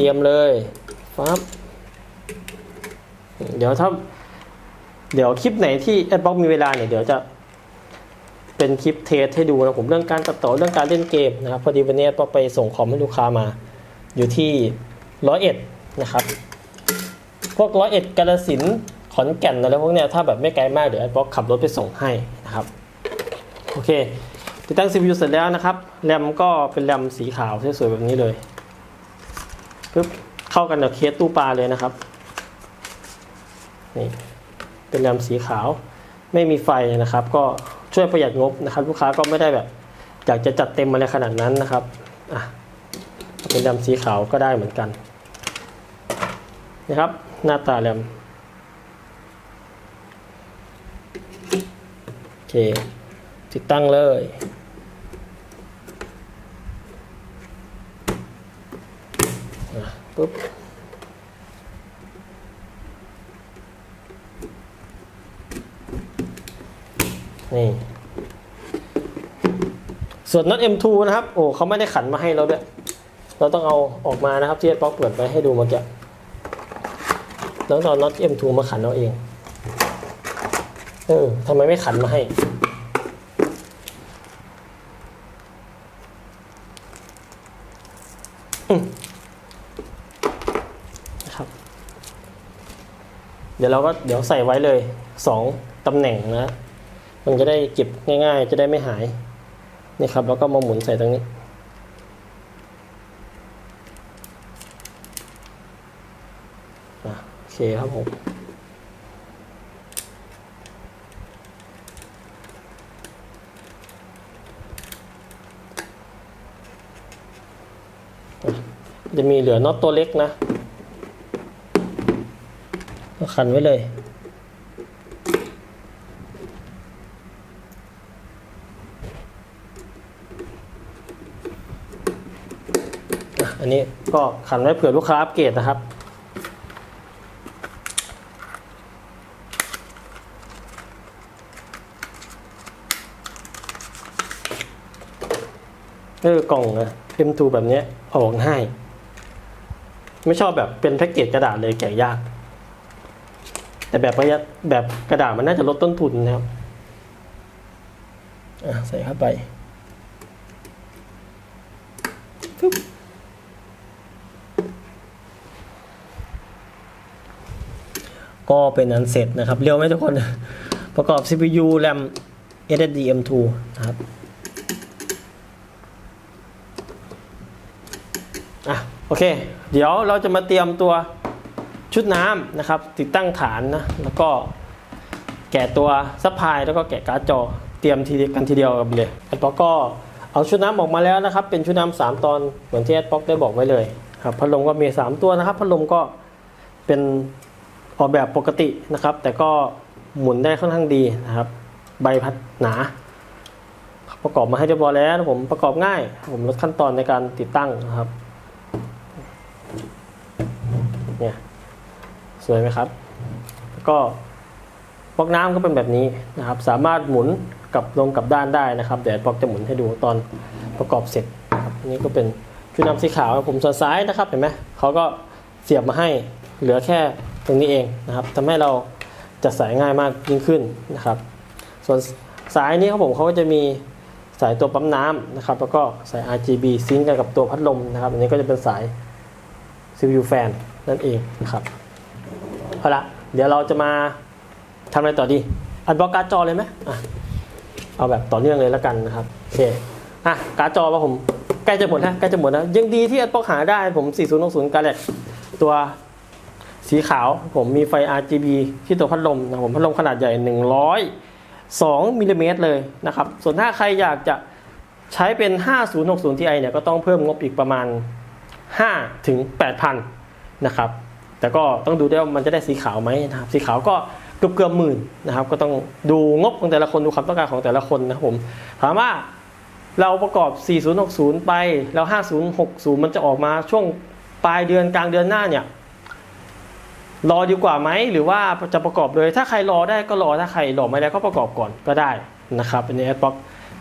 ตรียมเลยฟับเดี๋ยวถ้า เดี๋ยวคลิปไหนที่แอดบ็อกมีเวลาเนี่ยเดี๋ยวจะเป็นคลิปเทสให้ดูนะผมเรื่องการตัดต่อเรื่องการเล่นเกมนะครับพอดีวันนี้แอดบ็อกไปส่งคอมให้ลูกค้ามา อยู่ที่ร้อยเอ็ดนะครับ พวกร้อยเอ็ดกาลสินขอนแก่นอะไรพวกเนี้ยถ้าแบบไม่ไกลมากเดี๋ยวแอดบ็อกขับรถไปส่งให้นะครับโอเคติดตั้ง CPU เสร็จแล้วนะครับแรมก็เป็นแรมสีขาวสวยๆแบบนี้เลย ปึ๊บเข้ากันกับเคสตู้ปลาเลยนะครับนี่เป็นแรมสีขาว ไม่มีไฟนะครับ ก็ช่วยประหยัดงบนะครับ ลูกค้าก็ไม่ได้แบบ อยากจะจัดเต็มอะไรขนาดนั้นนะครับอะเป็นแรมสีขาวก็ได้เหมือนกันนะครับ หน้าตาแรมโอเคติดตั้งเลยอะ ปุ๊บนี่ส่วนน็อต M2 นะครับ โอ้เขาไม่ได้ขันมาให้เราด้วย เราต้องเอาออกมานะครับ ที่ป๊อกเปิดไปให้ดูเมื่อกี้แล้วตอนน็อต M2 มาขันเอาเอง เออทำไมไม่ขันมาให้ครับ เดี๋ยวเราก็เดี๋ยวใส่ไว้เลยสองตำแหน่งนะ มันจะได้เก็บง่าย ๆ จะได้ไม่หาย นี่ครับ แล้วก็มาหมุนใส่ตรงนี้ โอเคครับผมจะมีเหลือน็อตตัวเล็กนะ ขันไว้เลย อันนี้ก็ขันไว้เผื่อลูกค้าอัปเกรดนะครับเออกล่องนะ M2 แบบนี้ออกง่าย ไม่ชอบแบบเป็นแพ็กเกจกระดาษเลยแกะยาก แต่แบบประหยัดแบบกระดาษมันน่าจะลดต้นทุนนะครับอะใส่เข้าไปปึ๊บก็เป็นอันเสร็จนะครับ เร็วไหมทุกคน ประกอบ CPU RAM SSD M2 นะครับอะโอเค เดี๋ยวเราจะมาเตรียมตัว ชุดน้ำนะครับ ติดตั้งฐานนะแล้วก็แกะตัวซัพพลายแล้วก็แกะการ์ดจอ เตรียมทีเดียวกันทีเดียวกันเลยแอดป๊อกก็เอาชุดน้ำออกมาแล้วนะครับ เป็นชุดน้ำสามตอนเหมือนที่แอดป๊อกได้บอกไว้เลยครับพัดลมก็มี 3 ตัวนะครับพัดลมก็เป็นออกแบบปกตินะครับ แต่ก็หมุนได้ค่อนข้างดีนะครับ ใบพัดหนา ประกอบมาให้เรียบร้อยแล้วผมประกอบง่าย ผมลดขั้นตอนในการติดตั้งนะครับเนี่ย สวยไหมครับ แล้วก็ปลั๊กน้ำก็เป็นแบบนี้นะครับ สามารถหมุนกลับลงกลับด้านได้นะครับ เดี๋ยวปลั๊กจะหมุนให้ดูตอนประกอบเสร็จครับอันนี้ก็เป็นชุดน้ำสีขาวผมส่วนซ้ายนะครับเห็นไหมเขาก็เสียบมาให้เหลือแค่ตรงนี้เองนะครับทำให้เราจะสายง่ายมากยิ่งขึ้นนะครับ ส่วนสายนี้ครับผมเขาก็จะมีสายตัวปั๊มน้ำนะครับ แล้วก็สาย RGB ซิงก์กันกับตัวพัดลมนะครับ อันนี้ก็จะเป็นสาย CPU fan นั่นเองนะครับ เอาละเดี๋ยวเราจะมาทำอะไรต่อดี อันบล็อกการ์ดจอเลยไหมอะเอาแบบต่อเนื่องเลยแล้วกันนะครับโอเคอะการ์ดจอว่าผมใกล้จะหมดแล้วใกล้จะหมดแล้วยังดีที่อันบล็อกหาได้ผม 4060 Galax ตัวสีขาวผมมีไฟ RGB ที่ตัวพัดลมนะผมพัดลมขนาดใหญ่ 102มิลลิเมตรเลยนะครับ ส่วนถ้าใครอยากจะใช้เป็น 5060 Ti เนี่ยก็ต้องเพิ่มงบอีกประมาณ 5 ถึง 8,000 นะครับ แต่ก็ต้องดูด้วยว่ามันจะได้สีขาวไหมนะครับสีขาวก็เกือบเกือบหมื่นนะครับ ก็ต้องดูงบของแต่ละคนดูความต้องการของแต่ละคนนะครับผมถามว่าเราประกอบ 4060 ไปแล้ว 5060 มันจะออกมาช่วงปลายเดือนกลางเดือนหน้าเนี่ยรอดีกว่าไหมหรือว่าจะประกอบเลย ถ้าใครรอได้ก็รอถ้าใครรอไม่ได้ก็ประกอบก่อนก็ได้นะครับอันนี้แอดบ็อก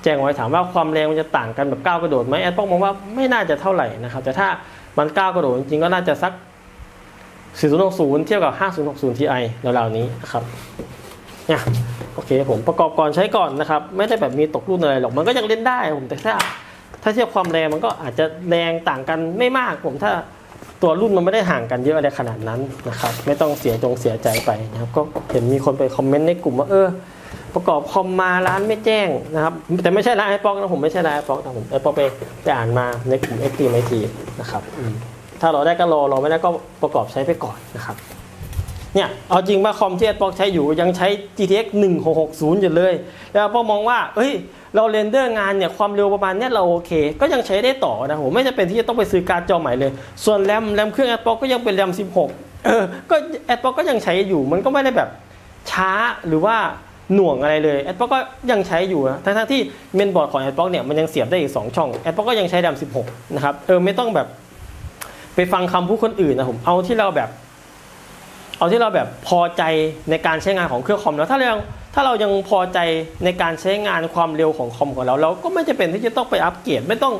แจ้งไว้ถามว่าความแรงมันจะต่างกันแบบก้าวกระโดดไหมแอดบ็อกมองว่าไม่น่าจะเท่าไหร่นะครับแต่ถ้ามันก้าวกระโดดจริงๆก็น่าจะสัก 4060 เทียบกับ 5060 Ti ราวๆนี้นะครับเนี่ยโอเคผมประกอบก่อนใช้ก่อนนะครับ ไม่ได้แบบมีตกรุ่นอะไรหรอกมันก็ยังเล่นได้ผมแต่ถ้าถ้าเทียบความแรงมันก็อาจจะแรงต่างกันไม่มากผมถ้าตัวรุ่นมันไม่ได้ห่างกันเยอะอะไรขนาดนั้นนะครับ ไม่ต้องเสียจงเสียใจไปนะครับก็เห็นมีคนไปคอมเมนต์ในกลุ่มว่าเออ ประกอบคอมมาร้านไม่แจ้งนะครับ แต่ไม่ใช่ร้านไอป๊อกนะผมไม่ใช่ร้านไอป๊อกแต่ผมไอป๊อกไปไปอ่านมาในกลุ่มเอ็กตีไอทีนะครับอืม ถ้าเราได้ก็รอเราไม่ได้ก็ประกอบใช้ไปก่อนนะครับเนี่ยเอาจริงว่าคอมที่ไอป๊อกใช้อยู่ยังใช้ GTX 1660 อยู่เลย แล้วป๊อมองว่าเอ้ยเราเรนเดอร์งานเนี่ยความเร็วประมาณเนี้ยเราโอเค ก็ยังใช้ได้ต่อนะผมไม่จำเป็นที่จะต้องไปซื้อการ์ดจอใหม่เลย ส่วนแรมแรมเครื่องแอปเปิลก็ยังเป็นแรม 16 เออก็แอปเปิลก็ยังใช้อยู่มันก็ไม่ได้แบบช้าหรือว่าหน่วงอะไรเลยแอปเปิลก็ยังใช้อยู่นะทั้งที่เมนบอร์ดของแอปเปิลเนี่ยมันยังเสียบได้อีก 2 ช่องแอปเปิลก็ยังใช้แรม 16 นะครับเออไม่ต้องแบบ ไปฟังคำพูดคนอื่นนะผมเอาที่เราแบบ เอาที่เราแบบพอใจในการใช้งานของเครื่องคอมแล้วถ้าเรายังถ้าเรายังพอใจในการใช้งานความเร็วของคอมของเรา เราก็ไม่จำเป็นที่จะต้องไปอัปเกรดไม่ต้อง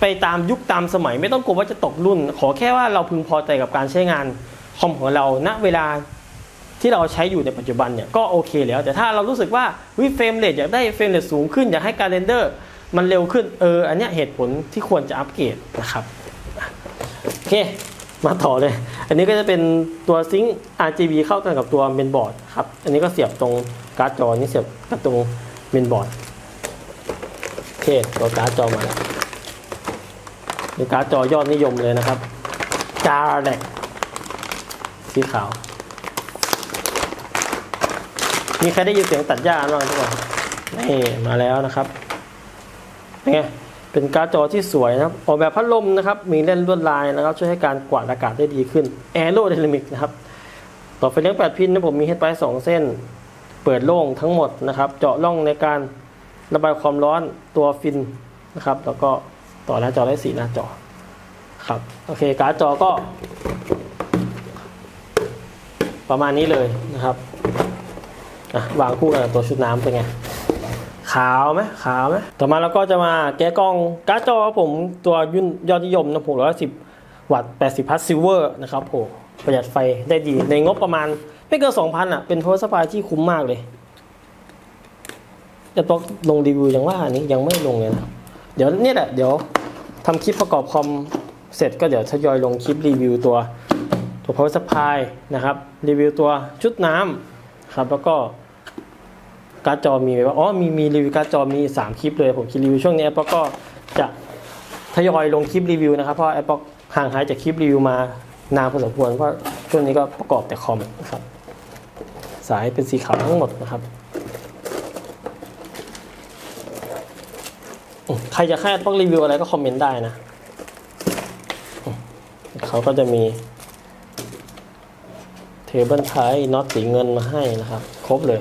ไปตามยุคตามสมัย ไม่ต้องกลัวว่าจะตกรุ่น ขอแค่ว่าเราพึงพอใจกับการใช้งานคอมของเราณเวลาที่เราใช้อยู่ในปัจจุบันเนี่ยก็โอเคแล้ว แต่ถ้าเรารู้สึกว่าวิเฟรมเรทอยากได้เฟรมเรทสูงขึ้นอยากให้การเรนเดอร์มันเร็วขึ้นเอออันเนี้ยเหตุผลที่ควรจะอัปเกรดนะครับ โอเค มาต่อเลย อันนี้ก็จะเป็นตัวซิงค์ RGB เข้ากันกับตัวเมนบอร์ดครับ อันนี้ก็เสียบตรงการ์ดจอ นี่เสียบกับตรงเมนบอร์ดโอเคตัวการ์ดจอมาแล้วนี่การ์ดจอยอดนิยมเลยนะครับจาแดกสีขาว มีใครได้ยินเสียงตัดหญ้าบ้างทุกคนนี่มาแล้วนะครับ เป็นไง เป็นการ์ดจอที่สวยนะครับ ออกแบบพัดลมนะครับ มีเล่นลวดลายนะครับ ช่วยให้การกวาดอากาศได้ดีขึ้นแอโร d y นามิกนะครับ ต่อไฟเลี้ยง 8 พินนะผมมีเฮดไ i 2เส้น เปิดโล่งทั้งหมดนะครับ เจาะร่องในการระบายความร้อนตัวฟินนะครับ แล้วก็ต่อหน้าจอได้สีหน้าจอครับ โอเค การ์ดจอก็ ประมาณนี้เลยนะครับวางคู่กันกับตัวชุดน้ำเป็นไง ขาวไหมขาวไหมต่อมาเราก็จะมาแกะกล้องการ์ดจอครับผมตัวยุ่นยอดนิยมนะผมร้อยสิบวัตต์แปดสิบพัทซิลเวอร์นะครับผมประหยัดไฟได้ดีในงบประมาณไม่เกินสองพันอะ เป็นโทรศัพท์ที่คุ้มมากเลยจะต้องลงรีวิวยังว่าอันนี้ยังไม่ลงเลยนะเดี๋ยวนี่แหละเดี๋ยวทำคลิปประกอบคอมเสร็จก็เดี๋ยวทยอยลงคลิปรีวิวตัวตัว power supply นะครับรีวิวตัวชุดน้ำครับแล้วก็ การ์ดจอมีไหมว่าอ๋อมีมีรีวิวการ์ดจอมี 3 คลิปเลยผมคิดรีวิวช่วงนี้แอปก็จะทยอยลงคลิปรีวิวนะครับเพราะแอปห่างหายจากคลิปรีวิวมานานพอสมควรเพราะช่วงนี้ก็ประกอบแต่คอมนะครับสายเป็นสีขาวทั้งหมดนะครับใครจะให้แอปรีวิวอะไรก็คอมเมนต์ได้นะเขาก็จะมีเทเบิลไทน็อตสีเงินมาให้นะครับ ครบเลย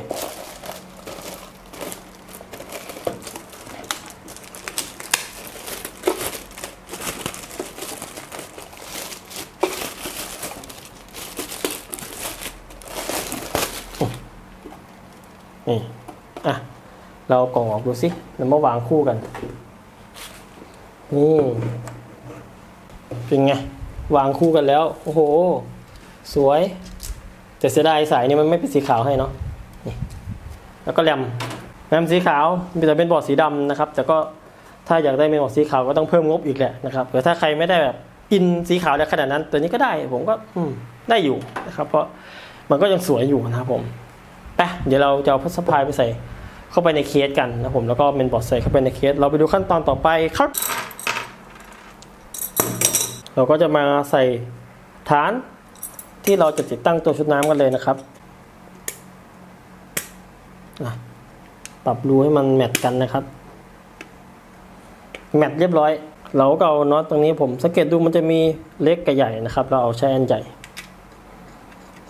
นี่ อะ เราเอากล่องออกดูสิแล้วมาวางคู่กัน นี่เป็นไง วางคู่กันแล้ว โอ้โห สวย แต่เสียดายสายนี้มันไม่เป็นสีขาวให้เนาะนี่แล้วก็แรมแรมสีขาวแต่เป็นบอร์ดสีดำนะครับ แต่ก็ถ้าอยากได้เป็นบอร์ดสีขาวก็ต้องเพิ่มงบอีกแหละนะครับแต่ถ้าใครไม่ได้แบบอินสีขาวในขนาดนั้น ตัวนี้ก็ได้ ผมก็อืมได้อยู่นะครับ เพราะมันก็ยังสวยอยู่นะครับผมไปเดี๋ยวเราจะเอาพัสพายไปใส่ เข้าไปในเคสกันนะผมแล้วก็เมนบอร์ดใส่เข้าไปในเคส เราไปดูขั้นตอนต่อไปครับ เราก็จะมาใส่ฐานที่เราจะติดตั้งตัวชุดน้ำกันเลยนะครับปรับรูให้มันแมทกันนะครับ แมทเรียบร้อย เราก็เอาน็อตตรงนี้ผมสังเกตดูมันจะมีเล็กกับใหญ่นะครับ เราเอาใช้อันใหญ่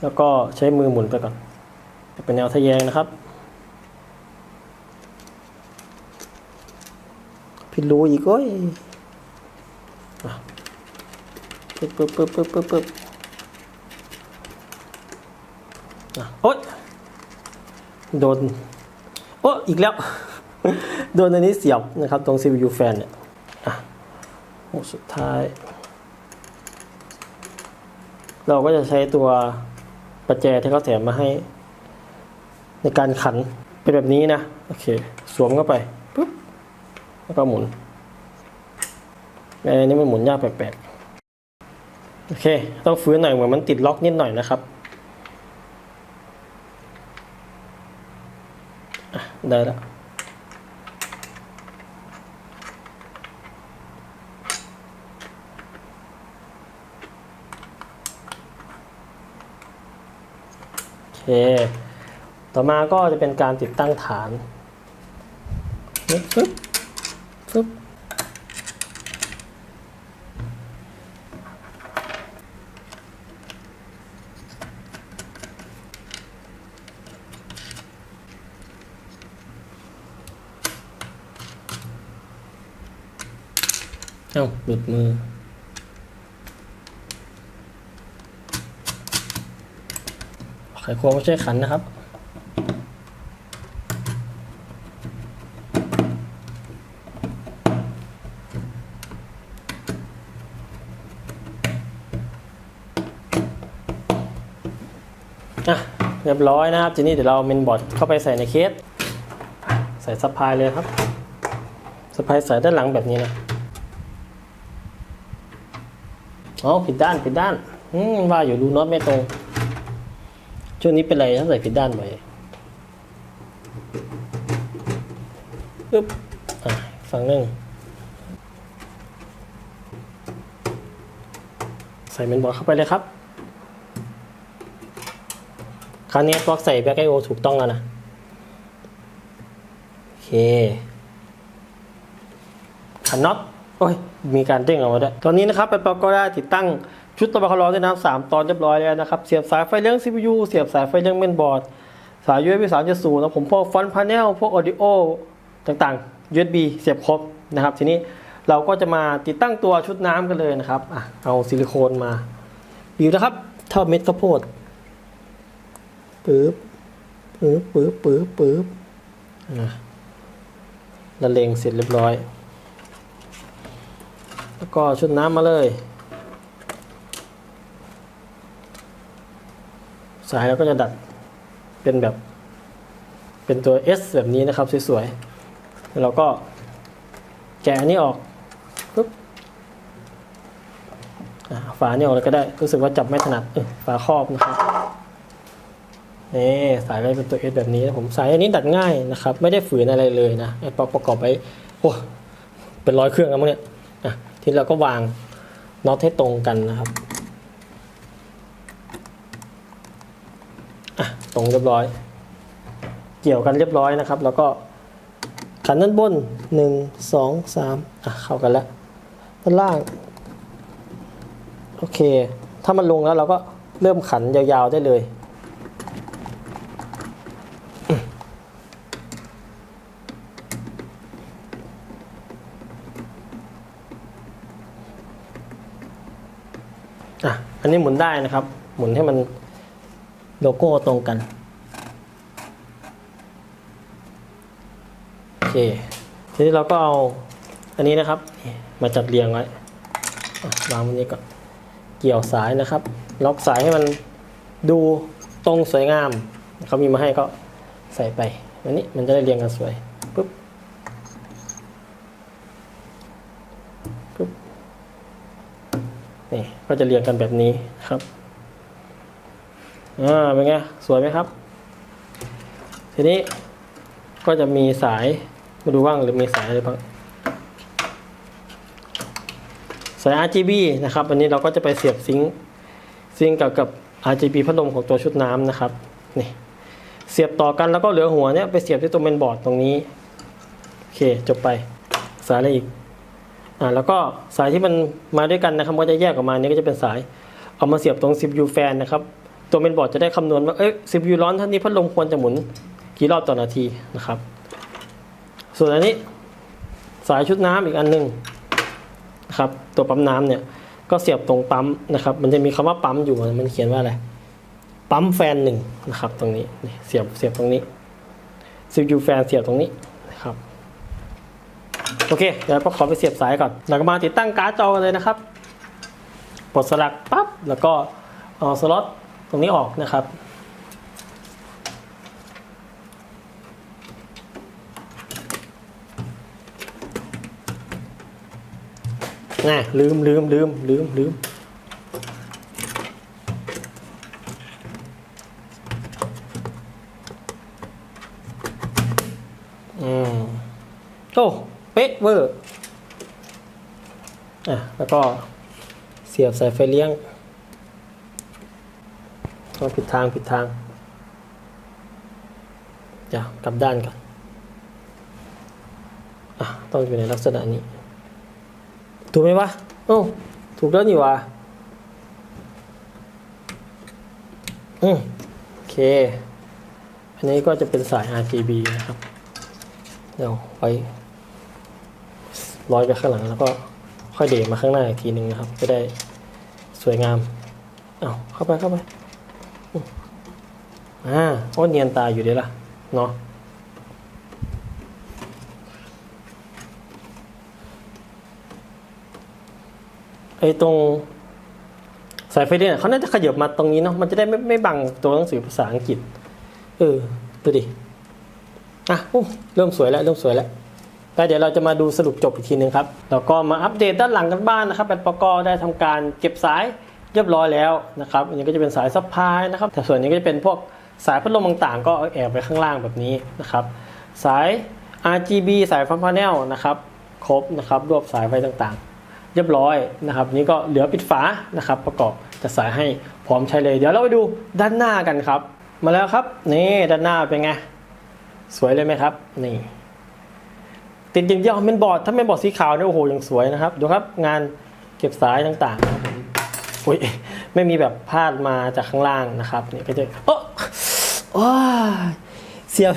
แล้วก็ใช้มือหมุนไปก่อน เป็นแนวทะแยงนะครับ ผิดรูอีกโอ้ยอะปึ๊บปึ๊บปึ๊บปึ๊บปึ๊บปึ๊บอะโอ๊ยโดน โอ้อีกแล้ว โดนอันนี้เสียบนะครับ ตรง CPU fan เนี่ยอะโอ้สุดท้าย เราก็จะใช้ตัวประแจที่เขาแถมมาให้ ในการขันเป็นแบบนี้นะ โอเค สวมเข้าไปปุ๊บ แล้วก็หมุนไอ้นี่มันหมุนยากแปลกๆ โอเค ต้องฟื้นหน่อยเหมือนมันติดล็อกนิดหน่อยนะครับ ได้แล้วโอเค ต่อมาก็จะเป็นการติดตั้งฐานฟึบ เอ้าหลุดมือ ไขควงไม่ใช่ขันนะครับ อะ เรียบร้อยนะครับ ทีนี้เดี๋ยวเราเมนบอร์ดเข้าไปใส่ในเคส ใส่สะพายเลยครับสะพายใส่ด้านหลังแบบนี้นะ อ๋อผิดด้านผิดด้านอืมว่าอยู่ดูน็อตไม่ตรง ช่วงนี้เป็นไรถ้าใส่ผิดด้านไปปึ๊บอะฝั่งหนึ่งใส่เมนบอร์ดเข้าไปเลยครับ คราวนี้ปลั๊กใส่แบ็กไอโอถูกต้องแล้วนะ โอเคขันน็อตโอ้ย มีการเด้งออกมาด้วยตอนนี้นะครับไปปลั๊กก็ได้ติดตั้งชุดตัวบาคาร์ลด้วยนะครับสามตอนเรียบร้อยแล้วนะครับ เสียบสายไฟเลี้ยง CPU เสียบสายไฟเลี้ยงเมนบอร์ด สาย USB 3.0แล้วผมพวกฟอนต์พาเนลพวกออดิโอต่างๆ USB เสียบครบนะครับ ทีนี้เราก็จะมาติดตั้งตัวชุดน้ำกันเลยนะครับอะเอาซิลิโคนมาบีบนะครับเท่าเม็ดข้าวโพดปึ๊บปึ๊บปึ๊บปึ๊บปึ๊บอะละเลงเสร็จเรียบร้อย แล้วก็ชุดน้ำมาเลย สายเราก็จะดัดเป็นแบบ เป็นตัว S แบบนี้นะครับสวยๆแล้วเราก็แกะอันนี้ออกปุ๊บฝาเนี่ยออกเลยก็ได้รู้สึกว่าจับไม่ถนัดฝาครอบนะครับนี่สายอะไรเป็นตัว S แบบนี้ผมสายอันนี้ดัดง่ายนะครับ ไม่ได้ฝืนอะไรเลยนะไอ้ประกอบไปโอ้เป็นร้อยเครื่องแล้วมั้งเนี่ย ทีนี้เราก็วางน็อตให้ตรงกันนะครับอะตรงเรียบร้อย เกี่ยวกันเรียบร้อยนะครับ แล้วก็ขันด้านบนหนึ่งสองสามอะเข้ากันแล้วด้านล่างโอเค ถ้ามันลงแล้วเราก็เริ่มขันยาวๆได้เลย อันนี้หมุนได้นะครับ หมุนให้มันโลโก้ตรงกันโอเคทีนี้เราก็เอาอันนี้นะครับ มาจัดเรียงไว้วางวันนี้ก่อนเกี่ยวสายนะครับ ล็อกสายให้มันดูตรงสวยงามเขามีมาให้ก็ใส่ไปอันนี้มันจะได้เรียงกันสวย นี่ก็จะเรียงกันแบบนี้ครับอ่าเป็นไงสวยไหมครับ ทีนี้ก็จะมีสายมาดูว่างหรือมีสายอะไรบ้างสาย RGB นะครับอันนี้เราก็จะไปเสียบซิงค์ซิงค์กับกับ RGB พัดลมของตัวชุดน้ำนะครับนี่เสียบต่อกันแล้วก็เหลือหัวเนี้ยไปเสียบที่ตัวเมนบอร์ดตรงนี้ โอเค จบไปสายอะไรอีก อ่าแล้วก็สายที่มันมาด้วยกันนะครับก็จะแยกออกมาเนี่ก็จะเป็นสาย เอามาเสียบตรง CPU แฟนนะครับ ตัวเมนบอร์ดจะได้คำนวณว่าเอ้ย CPU ร้อนเท่านี้พัดลมควรจะหมุนกี่รอบต่อนาทีนะครับ ส่วนอันนี้สายชุดน้ำอีกอันหนึ่งนะครับ ตัวปั๊มน้ำเนี่ยก็เสียบตรงปั๊มนะครับ มันจะมีคำว่าปั๊มอยู่มันเขียนว่าอะไรปั๊มแฟนหนึ่งนะครับ ตรงนี้เสียบเสียบตรงนี้ CPU แฟนเสียบตรงนี้ โอเค เดี๋ยวก็ขอไปเสียบสายก่อนแล้วก็มาติดตั้งการ์ดจอกันเลยนะครับปลดสลักปั๊บแล้วก็เอาสล็อตตรงนี้ออกนะครับน่ะลืมลืมลืมลืมลืมอืมโอ้ เป๊ะเวอร์อะแล้วก็เสียบสายไฟเลี้ยงต้องผิดทางผิดทางเดี๋ยวกลับด้านก่อนอะต้องอยู่ในลักษณะนี้ ถูกไหมวะโอ้ถูกแล้วนี่วะอืมโอเค อันนี้ก็จะเป็นสาย RGB นะครับ เดี๋ยวไว้ ร้อยไปข้างหลังแล้วก็ค่อยเดมาข้างหน้าอีกทีหนึ่งนะครับ จะได้สวยงามเอาเข้าไปเข้าไปอ่าโอ้เนียนตาอยู่ดีล่ะเนาะไอ้ตรงสายไฟเนี่ยเขาน่าจะขยับมาตรงนี้เนาะมันจะได้ไม่ไม่บังตัวหนังสือภาษาอังกฤษ เออ ดูดิ อะอู้เริ่มสวยแล้ว เริ่มสวยแล้ว แต่เดี๋ยวเราจะมาดูสรุปจบอีกทีหนึ่งครับแล้วก็มาอัปเดตด้านหลังกันบ้านนะครับแอดปกได้ทำการเก็บสายเรียบร้อยแล้วนะครับอันนี้ก็จะเป็นสายซัพพลายนะครับแต่ส่วนนี้ก็จะเป็นพวกสายพัดลมต่างๆ ก็เอาแอบไปข้างล่างแบบนี้นะครับสาย RGB สายฟังพาเนลนะครับครบนะครับรวบสายไฟต่างๆ เรียบร้อยนะครับนี่ก็เหลือปิดฝานะครับ ประกอบจะสายให้พร้อมใช้เลย เดี๋ยวเราไปดูด้านหน้ากันครับ มาแล้วครับนี่ด้านหน้าเป็นไงสวยเลยไหมครับนี่ ติดอย่างเดียวเป็นบอร์ดถ้าเป็นบอร์ดสีขาวเนี่ยโอ้โหยังสวยนะครับดูครับงานเก็บสายต่างๆอุ้ยไม่มีแบบพาดมาจากข้างล่างนะครับนี่ก็จะโอ้ว้าเสียบ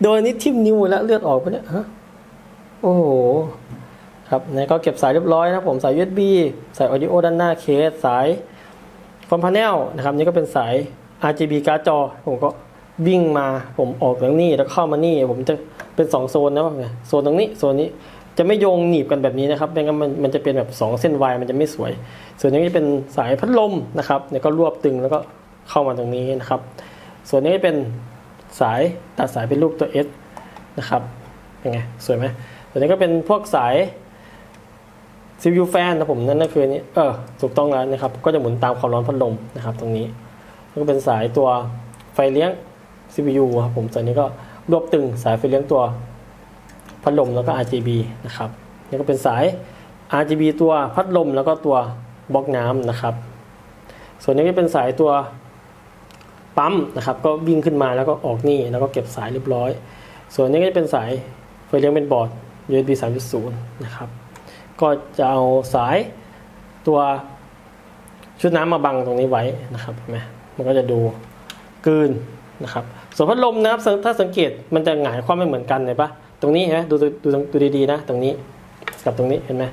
โดนนิดทิ่มนิ้วแล้วเลือดออกไปเนี่ยฮะโอ้โหครับนี่ก็เก็บสายเรียบร้อยนะครับผมสาย USB สาย audio ด้านหน้าเคสสายคอมพาเนลนะครับนี่ก็เป็นสาย RGB การ์ดจอ ผมก็วิ่งมาผมออกจากนี่แล้วเข้ามานี่ ผมจะ เป็น2โซนนะว่าไงโซนตรงนี้โซนนี้จะไม่โยงหนีบกันแบบนี้นะครับไม่งั้นมันมันจะเป็นแบบ 2 เส้นวายมันจะไม่สวย ส่วนนี้จะเป็นสายพัดลมนะครับเนี่ยก็รวบตึงแล้วก็เข้ามาตรงนี้นะครับ ส่วนนี้เป็นสายตัดสายเป็นรูปตัว S นะครับยังไงสวยไหมส่วนนี้ก็เป็นพวกสาย CPU แฟนนะผมนั่นก็คือนี้เออถูกต้องแล้วนะครับ ก็จะหมุนตามความร้อนพัดลมนะครับ ตรงนี้แล้วก็เป็นสายตัวไฟเลี้ยง CPU ครับผมส่วนนี้ก็ รวบตึงสายไฟเลี้ยงตัวพัดลมแล้วก็ RGB นะครับนี่ก็เป็นสาย RGB ตัวพัดลมแล้วก็ตัวบล็อกน้ำนะครับ ส่วนนี้ก็เป็นสายตัวปั๊มนะครับ ก็วิ่งขึ้นมาแล้วก็ออกนี่แล้วก็เก็บสายเรียบร้อย ส่วนนี้ก็จะเป็นสายไฟเลี้ยงเป็นบอร์ด USB 3.0 นะครับ ก็จะเอาสายตัวชุดน้ำมาบังตรงนี้ไว้นะครับเห็นไหมมันก็จะดูกลืนนะครับ ส่วนพัดลมนะครับถ้าสังเกตมันจะหงายความไม่เหมือนกันเลยปะตรงนี้เห็นไหมดูดูดูดีๆนะ ตรงนี้กับตรงนี้เห็นไหม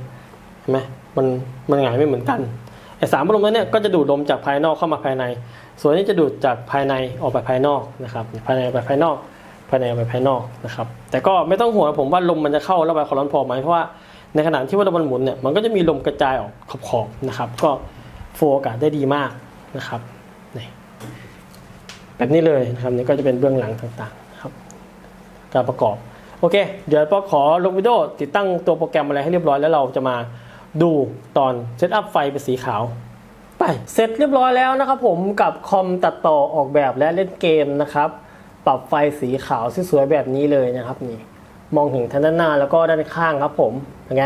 เห็นไหมมันมันหงายไม่เหมือนกันไอ้สามพัดลมนั้นเนี่ยก็จะดูดลมจากภายนอกเข้ามาภายใน ส่วนนี้จะดูดจากภายในออกไปภายนอกนะครับภายในไปภายนอก ภายในออกไปภายนอกนะครับ แต่ก็ไม่ต้องห่วงผมว่าลมมันจะเข้าระบายความร้อนพอไหมเพราะว่าในขณะที่ว่ามันหมุนเนี่ยมันก็จะมีลมกระจายออกขอบๆนะครับ ก็โฟกัสได้ดีมากนะครับ แบบนี้เลยนะครับนี่ก็จะเป็นเบื้องหลังต่างๆครับการประกอบโอเค เดี๋ยวปอขอลงวิดีโอติดตั้งตัวโปรแกรมอะไรให้เรียบร้อยแล้วเราจะมาดูตอนเซตอัพไฟเป็นสีขาวไปเสร็จเรียบร้อยแล้วนะครับผมกับคอมตัดต่อออกแบบและเล่นเกมนะครับ ปรับไฟสีขาวสวยๆแบบนี้เลยนะครับนี่มองเห็นทั้งด้านหน้าแล้วก็ด้านข้างครับผมเป็นไง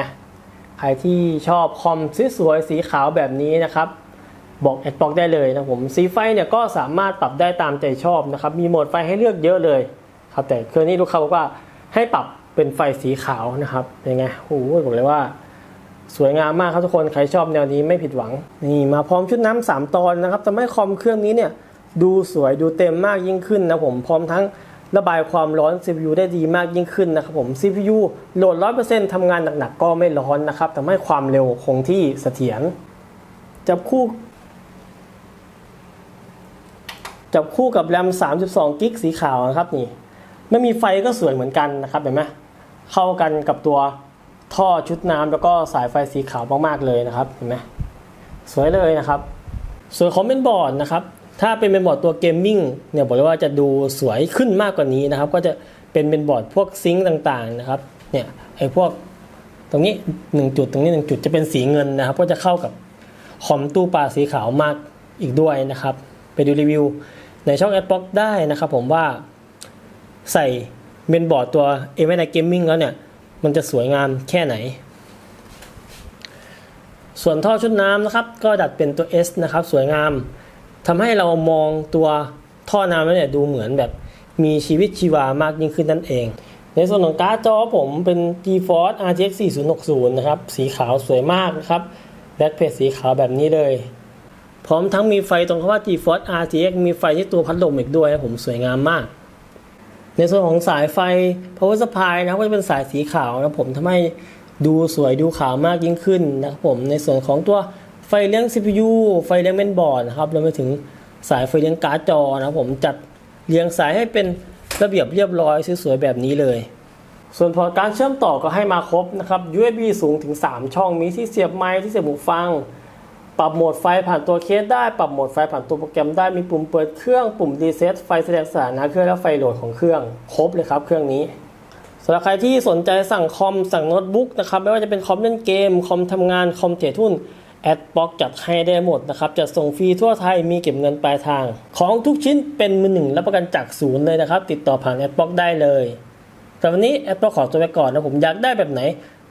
ใครที่ชอบคอมสวยๆสีขาวแบบนี้นะครับ บอกแอดบอกได้เลยนะผมสีไฟเนี่ยก็สามารถปรับได้ตามใจชอบนะครับมีโหมดไฟให้เลือกเยอะเลยครับแต่เครื่องนี้ลูกค้าบอกว่าให้ปรับเป็นไฟสีขาวนะครับเป็นไงโอ้โหบอกเลยว่า สวยงามมากครับทุกคนใครชอบแนวนี้ไม่ผิดหวังนี่มาพร้อมชุดน้ำสามตอนนะครับทำให้คอมเครื่องนี้เนี่ยดูสวยดูเต็มมากยิ่งขึ้นนะผมพร้อมทั้งระบายความร้อน CPU ได้ดีมากยิ่งขึ้นนะครับผม CPU โหลด 100%ทำงานหนักๆก็ไม่ร้อนนะครับทำให้ความเร็วคงที่เสถียรจับคู่ จับคู่กับแรม 32 กิกสีขาวนะครับนี่ไม่มีไฟก็สวยเหมือนกันนะครับเห็นไหมเข้ากันกับตัวท่อชุดน้ำแล้วก็สายไฟสีขาวมากๆเลยนะครับเห็นไหมสวยเลยนะครับ ส่วนของเมนบอร์ดนะครับถ้าเป็นเมนบอร์ดตัวเกมมิ่งเนี่ยบอกเลยว่าจะดูสวยขึ้นมากกว่านี้นะครับ ก็จะเป็นเมนบอร์ดพวกซิงค์ต่างๆนะครับเนี่ยไอ้พวกตรงนี้ 1 จุดตรงนี้ 1 จุดจะเป็นสีเงินนะครับ ก็จะเข้ากับคอมตู้ปลาสีขาวมากอีกด้วยนะครับ ไปดูรีวิว ในช่องแอดบ็อกได้นะครับผมว่าใส่เมนบอร์ดตัว a อ i เกมมิ่งแล้วเนี่ย มันจะสวยงามแค่ไหน ส่วนท่อชุดน้ำนะครับ ก็ดัดเป็นตัว S นะครับ สวยงามทำให้เรามองตัวท่อน้ำแล้วเนี่ยดูเหมือนแบบมีชีวิตชีวามากยิ่งขึ้นนั่นเอง ในส่วนของการ์ดจอผมเป็น GeForce RTX 4060 นะครับ สีขาวสวยมากนะครับแบ็คเพจสีขาวแบบนี้เลย พร้อมทั้งมีไฟตรงคำว่า GeForce RTX มีไฟที่ตัวพัดลมอีกด้วยนะผมสวยงามมาก ในส่วนของสายไฟ power supply นะครับก็จะเป็นสายสีขาวนะผมทำให้ดูสวยดูขาวมากยิ่งขึ้นนะครับผมในส่วนของตัวไฟเลี้ยง CPU ไฟเลี้ยงเมนบอร์ดนะครับรวมไปถึงสายไฟเลี้ยงการ์ดจอนะครับผมจัดเรียงสายให้เป็นระเบียบเรียบร้อยสวยๆแบบนี้เลย ส่วนพอการเชื่อมต่อก็ให้มาครบนะครับ USB สูงถึง 3 ช่องมีที่เสียบไมค์ที่เสียบหูฟัง ปรับโหมดไฟผ่านตัวเคสได้ปรับโหมดไฟผ่านตัวโปรแกรมได้มีปุ่มเปิดเครื่องปุ่มรีเซ็ตไฟแสดงสถานะเครื่องและไฟโหลดของเครื่องครบเลยครับเครื่องนี้สำหรับใครที่สนใจสั่งคอมสั่งโน้ตบุ๊กนะครับไม่ว่าจะเป็นคอมเล่นเกม คอมทำงานคอมเทรดหุ้นแอดบ็อกจัดให้ได้หมดนะครับจะส่งฟรีทั่วไทยมีเก็บเงินปลายทาง ของทุกชิ้นเป็นมือหนึ่งรับประกันจากศูนย์เลยนะครับ ติดต่อผ่านแอดบ็อกได้เลยแต่วันนี้แอดบ็อกขอตัวไปก่อนนะผมอยากได้แบบไหน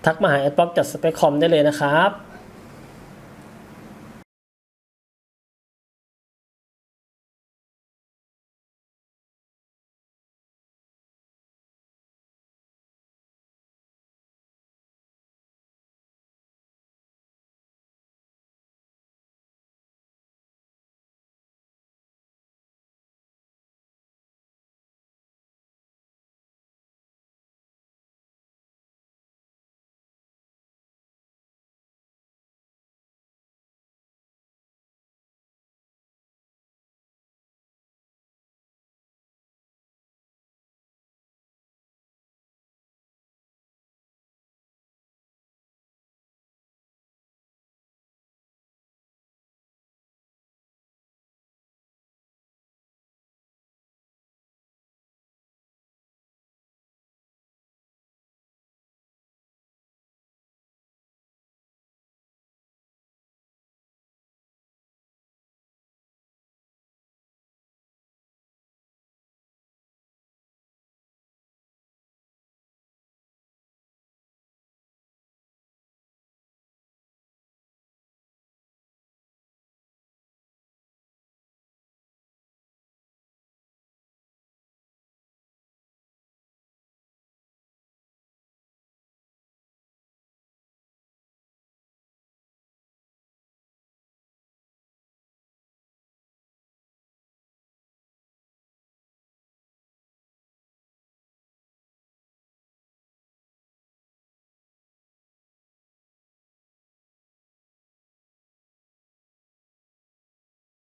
ทักมาหาแอดบ็อกจัดสเปคคอมได้เลยนะครับ